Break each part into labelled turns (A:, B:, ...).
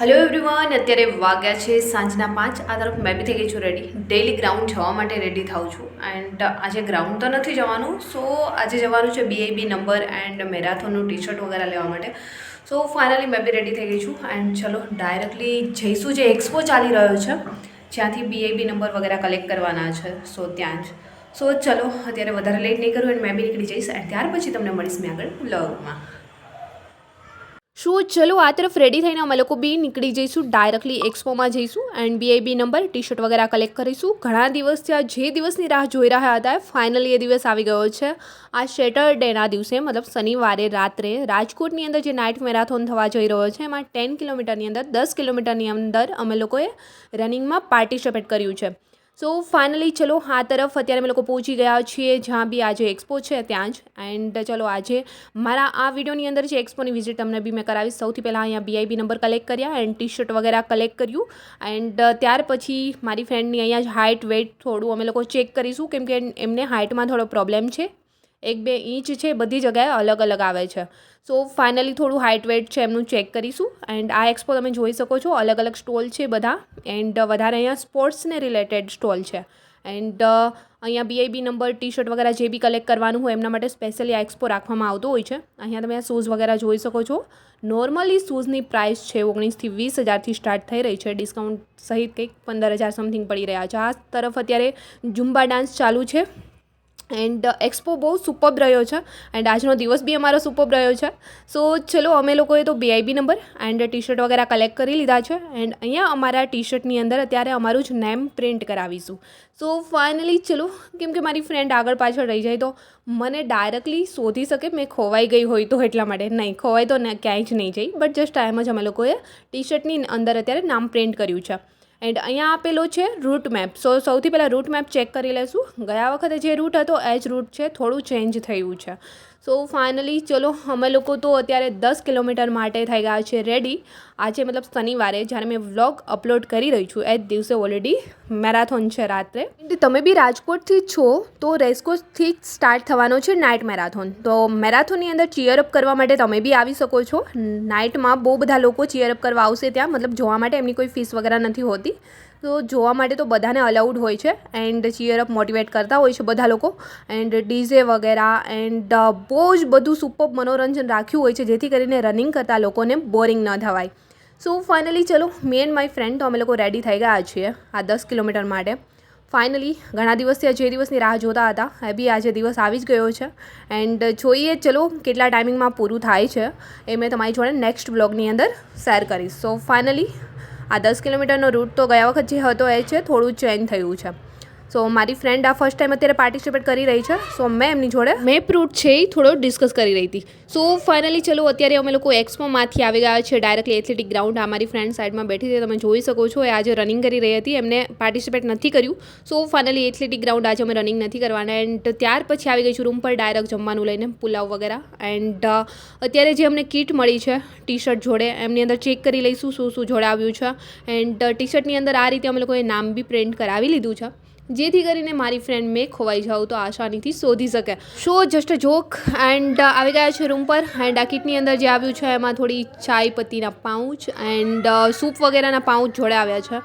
A: Hello everyone અત્યારે વાગ્યા છે સાંજના પાંચ. આ તરફ મેં બી થઈ ગઈ છું રેડી ડેલી ગ્રાઉન્ડ જવા માટે રેડી થાઉં છું. એન્ડ આજે ગ્રાઉન્ડ તો નથી જવાનું. સો આજે જવાનું છે B I B number and મેરાથોનનું T shirt વગેરે લેવા માટે. સો ફાઇનલી મેં બી રેડી થઈ ગઈ છું. એન્ડ ચલો ડાયરેક્ટલી જઈશું. જે એક્સપો ચાલી રહ્યો છે, જ્યાંથી બીઆઈબી નંબર વગેરે કલેક્ટ કરવાના છે. સો ત્યાં જ. સો ચલો, અત્યારે વધારે લેટ નહીં કરું એન્ડ મેં બી નીકળી જઈશ. એન્ડ ત્યાર પછી તમને મળીશ મેં આગળ વ્લોગમાં શું ચલો આ તરફ રેડી થઈને અમે લોકો બી નીકળી જઈશું ડાયરેક્ટલી એક્સપોમાં જઈશું and B I B number T shirt વગેરે કલેક્ટ કરીશું. ઘણા દિવસથી આ જે દિવસની રાહ જોઈ રહ્યા હતા ફાઇનલી એ દિવસ આવી ગયો છે. આ સેટરડેના દિવસે, મતલબ શનિવારે રાત્રે, રાજકોટની અંદર જે નાઇટ મેરાથોન થવા જઈ રહ્યો છે, એમાં ટેન કિલોમીટરની અંદર, દસ કિલોમીટરની અંદર અમે લોકોએ રનિંગમાં પાર્ટિસિપેટ કર્યું છે. સો ફાઇનલી ચલો, આ તરફ અત્યારે અમે લોકો પહોંચી ગયા છીએ, જ્યાં બી આજે એક્સપો છે, ત્યાં જ. એન્ડ ચલો, આજે મારા આ વિડીયોની અંદર જે એક્સપોની વિઝિટ તમને બી મેં કરાવીશ સૌથી પહેલાં અહીંયા B I B number collect કર્યા એન્ડ ટી શર્ટ વગેરે કલેક્ટ કર્યું. એન્ડ ત્યાર પછી મારી ફ્રેન્ડની અહીંયા જ હાઇટ વેઇટ થોડું અમે લોકો ચેક કરીશું, કેમ કે એમને હાઇટમાં થોડો પ્રોબ્લેમ છે. એક બે ઇંચ છે, બધી જગ્યાએ અલગ અલગ આવે છે. સો ફાઇનલી થોડું હાઇટ વેટ છે, એમનું ચેક કરીશું. એન્ડ આ એક્સપો તમે જોઈ શકો છો, અલગ અલગ સ્ટોલ છે બધા. એન્ડ વધારે અહીંયા સ્પોર્ટ્સને રિલેટેડ સ્ટોલ છે. એન્ડ અહીંયા બીઆઈબી નંબર ટી શર્ટ વગેરે જે બી કલેક્ટ કરવાનું હોય, એમના માટે સ્પેશિયલી આ એક્સપો રાખવામાં આવતો હોય છે. અહીંયા તમે આ શૂઝ વગેરે જોઈ શકો છો. નોર્મલી શૂઝની પ્રાઇસ છે ઓગણીસથી વીસ હજારથી સ્ટાર્ટ થઈ રહી છે. ડિસ્કાઉન્ટ સહિત કંઈક પંદર હજાર સમથિંગ પડી રહ્યા છે. આ તરફ અત્યારે ઝુમ્બા ડાન્સ ચાલુ છે. એન્ડ એક્સપો બહુ સુપર્બ રહ્યો છે એન્ડ આજનો દિવસ બી અમારો સુપર્બ રહ્યો છે. સો ચલો, અમે લોકોએ તો B I B number and T shirt વગેરે કલેક્ટ કરી લીધા છે એન્ડ અહીંયા અમારા ટી શર્ટની અંદર અત્યારે અમારું જ નેમ પ્રિન્ટ કરાવીશું. સો ફાઇનલી ચલો, કેમ કે મારી ફ્રેન્ડ આગળ પાછળ રહી જાય તો મને ડાયરેક્ટલી શોધી શકે મેં ખોવાઈ ગઈ હોય તો એટલા માટે. નહીં, ખોવાય તો ક્યાંય જ નહીં જઈ. બટ જસ્ટ ટાઈમ જ અમે લોકોએ ટી શર્ટની અંદર અત્યારે નામ પ્રિન્ટ કર્યું છે. એન્ડ અહીંયા આપેલો છે રૂટ મેપ સો સૌથી પહેલાં રૂટ મેપ ચેક કરી લઈશું ગયા વખતે જે રૂટ હતો, એ જ રૂટ છે. થોડું ચેન્જ થયું છે. સો ફાઇનલી ચલો, અમે લોકો તો અત્યારે દસ કિલોમીટર માટે થઈ ગયા છે રેડી આજે મતલબ શનિવારે, જ્યારે મેં વ્લોગ અપલોડ કરી રહી છું, એ જ દિવસે ઓલરેડી મેરાથોન છે રાત્રે. તમે બી રાજકોટથી છો, તો રેસકોટથી જ સ્ટાર્ટ થવાનો છે નાઇટ મેરાથોન તો મેરાથોનની અંદર ચીયરઅપ કરવા માટે તમે બી આવી શકો છો. નાઇટમાં બહુ બધા લોકો ચીયરઅપ કરવા આવશે ત્યાં, મતલબ જોવા માટે એમની કોઈ ફીસ વગેરે નથી હોતી. તો જોવા માટે તો બધાને અલાઉડ હોય છે એન્ડ ચીયરઅપ મોટિવેટ કરતા હોય છે બધા લોકો. એન્ડ ડીઝે વગેરે એન્ડ બહુ જ બધું સુપર મનોરંજન રાખ્યું હોય છે જેથી કરીને રનિંગ કરતા લોકોને બોરિંગ ન થવાય. સો, ફાઇનલી ચલો મેન એન્ડ માય ફ્રેન્ડ તો અમે લોકો રેડી થઈ ગયા છીએ આ દસ કિલોમીટર માટે. ફાઇનલી ઘણા દિવસથી જે દિવસની રાહ જોતા હતા. એ બી આજે દિવસ આવી જ ગયો છે. એન્ડ જોઈએ, ચલો, કેટલા ટાઈમિંગમાં પૂરું થાય છે એ મેં તમારી જોડે નેક્સ્ટ બ્લોગની અંદર શેર કરીશ. સો, ફાઇનલી આ દસ કિલોમીટરનો રૂટ તો ગયા વખત જે હતો એ છે, થોડું ચેન્જ થયું છે. સો મારી ફ્રેન્ડ આ ફર્સ્ટ ટાઈમ અત્યારે પાર્ટિસિપેટ કરી રહી છે. સો મેં એમની જોડે મેપ રૂટ છે એ થોડો ડિસ્કસ કરી રહી હતી. સો ફાઇનલી ચલો, અત્યારે અમે લોકો એક્સપોમાંથી આવી ગયા છે ડાયરેક્ટલી એથ્લેટિક ગ્રાઉન્ડ અમારી ફ્રેન્ડ સાઈડમાં બેઠી હતી તમે જોઈ શકો છો, એ આજે રનિંગ કરી રહી હતી. એમને પાર્ટિસિપેટ નથી કર્યું. સો ફાઇનલી એથ્લેટિક ગ્રાઉન્ડ આજે અમે રનિંગ નથી કરવાના. એન્ડ ત્યાર પછી આવી ગઈ છું રૂમ પર ડાયરેક્ટ જમવાનું લઈને, પુલાવ વગેરે. એન્ડ અત્યારે જે અમને કીટ મળી છે ટી શર્ટ જોડે, એમની અંદર ચેક કરી લઈશું શું શું જોડાવ્યું છે. એન્ડ ટી શર્ટની અંદર આ રીતે અમે લોકોએ નામ બી પ્રિન્ટ કરાવી લીધું છે. જેથી કરીને મારી ફ્રેન્ડ મેં ખોવાઈ જાઉં તો આસાનીથી શોધી શકે. શો જસ્ટ જોક એન્ડ આવી ગયા છે રૂમ પર એન્ડ આ કિટની અંદર જે આવ્યું છે, એમાં થોડી ચાય પત્તીના પાઉચ એન્ડ સૂપ વગેરેના પાઉચ જોડે આવ્યા છે.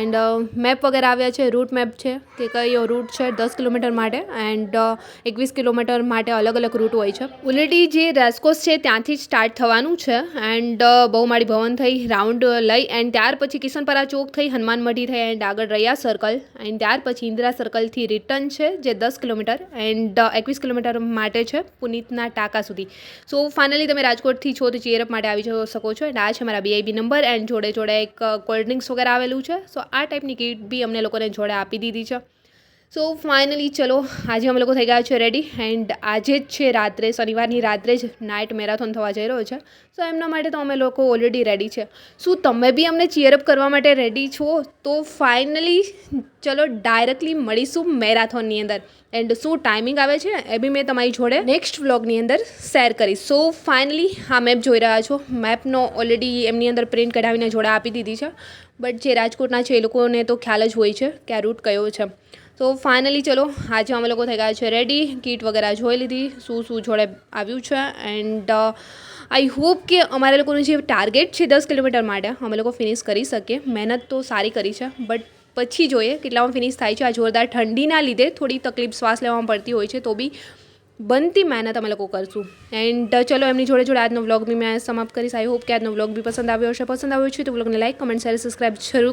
A: એન્ડ મેપ વગેરે આવ્યા છે રૂટ મેપ છે, કે કયો રૂટ છે દસ કિલોમીટર માટે એન્ડ એકવીસ કિલોમીટર માટે અલગ અલગ રૂટ હોય છે. ઓલરેડી જે રેસકોસ છે ત્યાંથી જ સ્ટાર્ટ થવાનું છે એન્ડ બહુમાળી ભવન થઈ રાઉન્ડ લઈ એન્ડ ત્યાર પછી કિશનપરા ચોક થઈ, હનુમાન મઢી થઈ એન્ડ આગળ રહ્યા સર્કલ એન્ડ ત્યાર પછી ઇન્દિરા સર્કલથી રિટર્ન છે, જે દસ કિલોમીટર એન્ડ એકવીસ કિલોમીટર માટે છે, પુનિતના ટાંકા સુધી. સો ફાઇનલી તમે રાજકોટથી છો તો ચેરઅપ માટે આવી શકો છો. એન્ડ આ છે મારા બીઆઈબી નંબર એન્ડ જોડે જોડે એક કોલ્ડ ડ્રિંક્સ વગેરે આવેલું છે. સો આ ટાઈપની કીટ બી અમને લોકોને જોડે આપી દીધી છે. સો ફાઇનલી ચલો, આજે અમે લોકો થઈ ગયા છે રેડી એન્ડ આજે જ છે રાત્રે, શનિવારની રાત્રે જ નાઇટ મેરાથોન થવા જઈ રહ્યો છે. સો એમના માટે તો અમે લોકો ઓલરેડી રેડી છે. શું તમે બી અમને ચીયરઅપ કરવા માટે રેડી છો, તો ફાઇનલી ચલો ડાયરેક્ટલી મળીશું મેરાથોનની અંદર. એન્ડ શું ટાઈમિંગ આવે છે, એ બી મેં તમારી જોડે નેક્સ્ટ વ્લોગની અંદર શેર કરીશ. સો ફાઇનલી હા મેપ જોઈ રહ્યા છો. મેપનો ઓલરેડી એમની અંદર પ્રિન્ટ કઢાવીને જોડે આપી દીધી છે. બટ જે રાજકોટના છે એ લોકોને તો ખ્યાલ જ હોય છે કે આ રૂટ કયો છે. તો ફાઇનલી ચલો, આજે અમે લોકો થઈ ગયા છે રેડી કીટ વગેરે જોઈ લીધી, શું શું જોડે આવ્યું છે એન્ડ આઈ હોપ કે અમારા લોકોનું જે ટાર્ગેટ છે દસ કિલોમીટર માટે, અમે લોકો ફિનિશ કરી શકીએ. મહેનત તો સારી કરી છે બટ પછી જોઈએ કેટલામાં ફિનિશ થાય છે. આ જોરદાર ઠંડીના લીધે થોડી તકલીફ શ્વાસ લેવામાં પડતી હોય છે, તો બી બનતી મહેનત અમે લોકો કરશું. એન્ડ ચલો, એમની જોડે જોડે આજનો વ્લોગ બી મેં સમાપ્ત કરીશ. આઈ હોપ કે આજનો વ્લોગ બી પસંદ આવ્યો હશે. પસંદ આવ્યો છે તો વ્લોગને લાઈક કમેન્ટ શેર સબસ્ક્રાઈબ જરૂર